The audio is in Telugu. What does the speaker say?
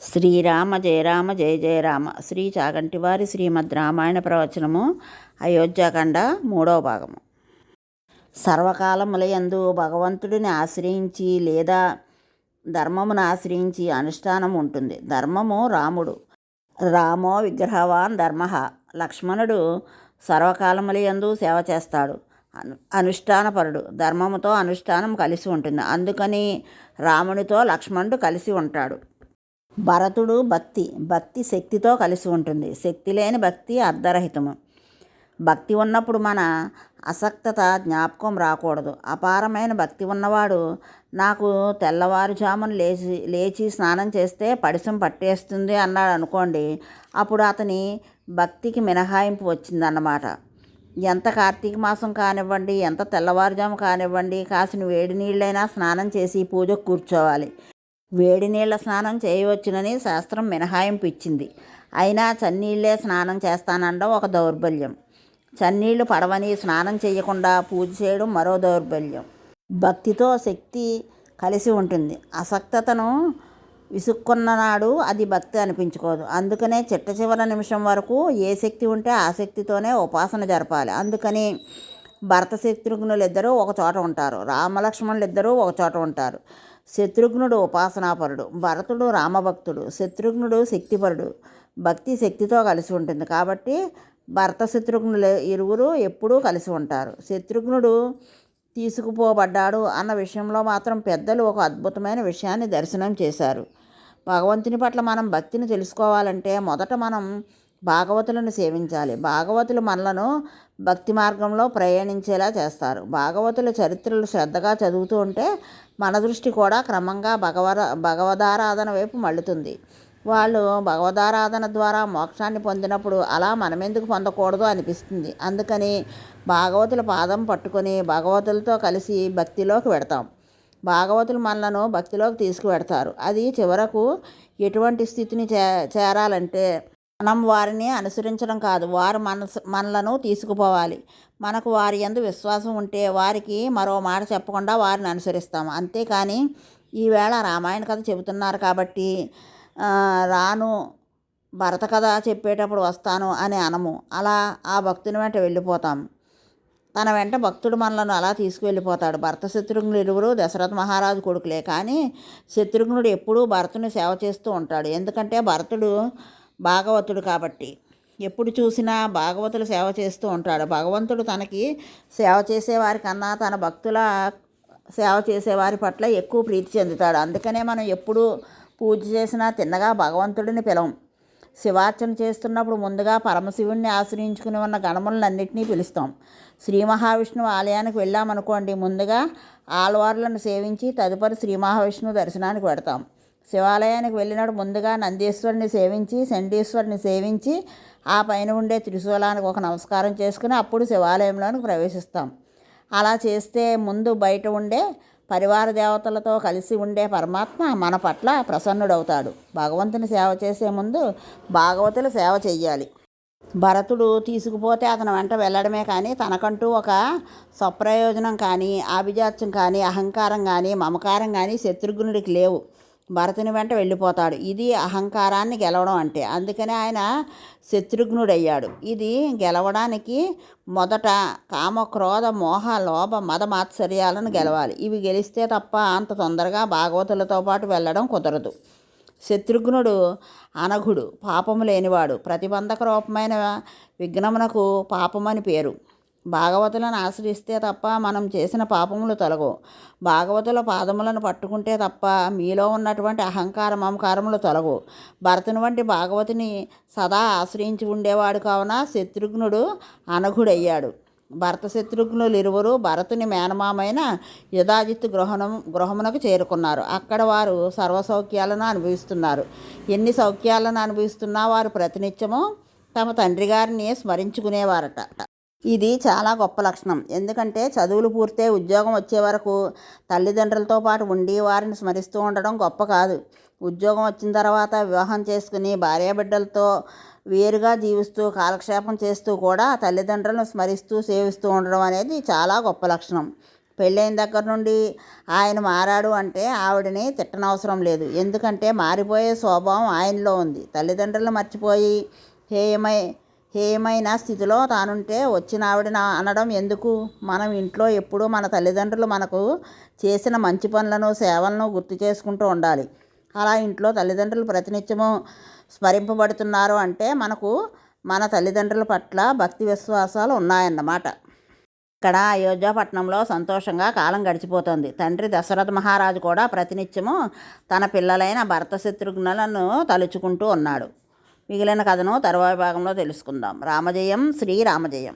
శ్రీరామ జయ రామ జయ జయ రామ. శ్రీ చాగంటివారి శ్రీమద్ రామాయణ ప్రవచనము అయోధ్యాకండ మూడవ భాగము. సర్వకాలములయందు భగవంతుడిని ఆశ్రయించి లేదా ధర్మమును ఆశ్రయించి అనుష్ఠానం ఉంటుంది. ధర్మము రాముడు. రామో విగ్రహవాన్ ధర్మ. లక్ష్మణుడు సర్వకాలములయందు సేవ చేస్తాడు. అను అనుష్ఠానపరుడు. ధర్మముతో అనుష్ఠానం కలిసి ఉంటుంది. అందుకని రామునితో లక్ష్మణుడు కలిసి ఉంటాడు. భరతుడు భక్తి భక్తి శక్తితో కలిసి ఉంటుంది. శక్తి లేని భక్తి అర్ధరహితము. భక్తి ఉన్నప్పుడు మన అసక్తత జ్ఞాపకం రాకూడదు. అపారమైన భక్తి ఉన్నవాడు నాకు తెల్లవారుజామున లేచి లేచి స్నానం చేస్తే పడిసం పట్టేస్తుంది అన్నాడు అనుకోండి అప్పుడు అతని భక్తికి మినహాయింపు వచ్చిందన్నమాట. ఎంత కార్తీక మాసం కానివ్వండి ఎంత తెల్లవారుజాము కానివ్వండి కాసిన వేడి నీళ్ళైనా స్నానం చేసి పూజకు కూర్చోవాలి. వేడి నీళ్ళ స్నానం చేయవచ్చునని శాస్త్రం మినహాయింపు ఇచ్చింది అయినా చన్నీళ్ళే స్నానం చేస్తానండం ఒక దౌర్బల్యం. చన్నీళ్ళు పడవని స్నానం చేయకుండా పూజ చేయడం మరో దౌర్బల్యం. భక్తితో శక్తి కలిసి ఉంటుంది. అసక్తతను విసుక్కున్ననాడు అది భక్తి అనిపించుకోదు. అందుకనే చిట్ట చివరి నిమిషం వరకు ఏ శక్తి ఉంటే ఆ శక్తితోనే ఉపాసన జరపాలి. అందుకని భరత శత్రుఘ్నులు ఇద్దరూ ఒక చోట ఉంటారు. రామలక్ష్మణులు ఇద్దరూ ఒక చోట ఉంటారు. శత్రుఘ్నుడు ఉపాసనాపరుడు భరతుడు రామభక్తుడు శత్రుఘ్నుడు శక్తిపరుడు భక్తి శక్తితో కలిసి ఉంటుంది. కాబట్టి భరత శత్రుఘ్నులు ఇరువురు ఎప్పుడూ కలిసి ఉంటారు. శత్రుఘ్నుడు తీసుకుపోబడ్డాడు అన్న విషయంలో మాత్రం పెద్దలు ఒక అద్భుతమైన విషయాన్ని దర్శనం చేశారు. భగవంతుని పట్ల మనం భక్తిని తెలుసుకోవాలంటే మొదట మనం భాగవతులను సేవించాలి. భాగవతులు మనలను భక్తి మార్గంలో ప్రయాణించేలా చేస్తారు. భాగవతుల చరిత్రలు శ్రద్ధగా చదువుతూ ఉంటే మన దృష్టి కూడా క్రమంగా భగవద భగవదారాధన వైపు మళ్ళుతుంది. వాళ్ళు భగవదారాధన ద్వారా మోక్షాన్ని పొందినప్పుడు అలా మనమెందుకు పొందకూడదు అనిపిస్తుంది. అందుకని భాగవతుల పాదం పట్టుకొని భగవతులతో కలిసి భక్తిలోకి పెడతాం. భాగవతులు మనలను భక్తిలోకి తీసుకువెడతారు. అది చివరకు ఎటువంటి స్థితిని చే చేరాలంటే మనం వారిని అనుసరించడం కాదు. వారు మనసు మనలను తీసుకుపోవాలి. మనకు వారి ఎందు విశ్వాసం ఉంటే వారికి మరో మాట చెప్పకుండా వారిని అనుసరిస్తాం. అంతేకాని ఈవేళ రామాయణ కథ చెబుతున్నారు కాబట్టి రాను భరత కథ చెప్పేటప్పుడు వస్తాను అని అనము. అలా ఆ భక్తుని వెంట వెళ్ళిపోతాం. తన వెంట భక్తుడు మనలను అలా తీసుకువెళ్ళిపోతాడు. భరత శత్రుఘ్నుడు ఇరువురు దశరథ మహారాజు కొడుకులే. కానీ శత్రుఘ్నుడు ఎప్పుడూ భరతుని సేవ చేస్తూ ఉంటాడు. ఎందుకంటే భరతుడు భాగవతుడు కాబట్టి. ఎప్పుడు చూసినా భాగవతులు సేవ చేస్తూ ఉంటాడు. భగవంతుడు తనకి సేవ చేసేవారికన్నా తన భక్తుల సేవ చేసేవారి పట్ల ఎక్కువ ప్రీతి చెందుతాడు. అందుకనే మనం ఎప్పుడు పూజ చేసినా తిన్నగా భగవంతుడిని పిలవం. శివార్చన చేస్తున్నప్పుడు ముందుగా పరమశివుణ్ణి ఆశ్రయించుకుని ఉన్న గణములన్నింటినీ పిలుస్తాం. శ్రీ మహావిష్ణువు ఆలయానికి వెళ్ళామనుకోండి ముందుగా ఆళ్వార్లను సేవించి తదుపరి శ్రీ మహావిష్ణువు దర్శనానికి పెడతాం శివాలయానికి వెళ్ళినప్పుడు ముందుగా నందీశ్వరుని సేవించి చండీశ్వరుని సేవించి ఆ పైన ఉండే త్రిశూలానికి ఒక నమస్కారం చేసుకుని అప్పుడు శివాలయంలోనికి ప్రవేశిస్తాం. అలా చేస్తే ముందు బయట ఉండే పరివార దేవతలతో కలిసి ఉండే పరమాత్మ మన పట్ల ప్రసన్నుడవుతాడు. భగవంతుని సేవ చేసే ముందు భాగవతులు సేవ చెయ్యాలి. భరతుడు తీసుకుపోతే అతను వెంట వెళ్ళడమే కానీ తనకంటూ ఒక స్వప్రయోజనం కానీ ఆభిజాత్యం కానీ అహంకారం కానీ మమకారం కానీ శత్రుఘ్నుడికి లేవు. భరతుని వెంట వెళ్ళిపోతాడు. ఇది అహంకారాన్ని గెలవడం అంటే. అందుకని ఆయన శత్రుఘ్నుడయ్యాడు. ఇది గెలవడానికి మొదట కామ క్రోధ మోహ లోభ మద మాత్సర్యాలను గెలవాలి. ఇవి గెలిస్తే తప్ప అంత తొందరగా భాగవతులతో పాటు వెళ్ళడం కుదరదు. శత్రుఘ్నుడు అనఘుడు పాపము లేనివాడు. ప్రతిబంధక రూపమైన విఘ్నమునకు పాపమని పేరు. భాగవతులను ఆశ్రయిస్తే తప్ప మనం చేసిన పాపములు తొలగవు. భాగవతుల పాదములను పట్టుకుంటే తప్ప మీలో ఉన్నటువంటి అహంకార మమకారములు తొలగవు. భరతుని వంటి భాగవతిని సదా ఆశ్రయించి ఉండేవాడు కావున శత్రుఘ్నుడు అనఘుడయ్యాడు. భరత శత్రుఘ్నులు ఇరువురు భరతుని మేనమామైన యుధాజిత్ గృహణం గృహమునకు చేరుకున్నారు. అక్కడ వారు సర్వసౌఖ్యాలను అనుభవిస్తున్నారు. ఎన్ని సౌఖ్యాలను అనుభవిస్తున్నా వారు ప్రతినిత్యము తమ తండ్రి గారిని స్మరించుకునేవారట. ఇది చాలా గొప్ప లక్షణం. ఎందుకంటే చదువులు పూర్తయి ఉద్యోగం వచ్చే వరకు తల్లిదండ్రులతో పాటు ఉండి వారిని స్మరిస్తూ ఉండడం గొప్ప కాదు. ఉద్యోగం వచ్చిన తర్వాత వివాహం చేసుకుని భార్యాబిడ్డలతో వేరుగా జీవిస్తూ కాలక్షేపం చేస్తూ కూడా తల్లిదండ్రులను స్మరిస్తూ సేవిస్తూ ఉండడం అనేది చాలా గొప్ప లక్షణం. పెళ్ళైన దగ్గర నుండి ఆయన మారాడు అంటే ఆవిడని తిట్టనవసరం లేదు. ఎందుకంటే మారిపోయే స్వభావం ఆయనలో ఉంది. తల్లిదండ్రులు మర్చిపోయి హేయమై ఏమైనా స్థితిలో తానుంటే వచ్చిన ఆవిడ అనడం ఎందుకు? మనం ఇంట్లో ఎప్పుడూ మన తల్లిదండ్రులు మనకు చేసిన మంచి పనులను సేవలను గుర్తు చేసుకుంటూ ఉండాలి. అలా ఇంట్లో తల్లిదండ్రులు ప్రతినిత్యము స్మరింపబడుతున్నారు అంటే మనకు మన తల్లిదండ్రుల పట్ల భక్తి విశ్వాసాలు ఉన్నాయన్నమాట. ఇక్కడ అయోధ్యపట్నంలో సంతోషంగా కాలం గడిచిపోతుంది. తండ్రి దశరథ మహారాజు కూడా ప్రతినిత్యము తన పిల్లలైన భరత శత్రుఘ్నులను తలుచుకుంటూ ఉన్నాడు. మిగిలిన కథను తర్వాత భాగంలో తెలుసుకుందాం. రామజయం శ్రీరామజయం.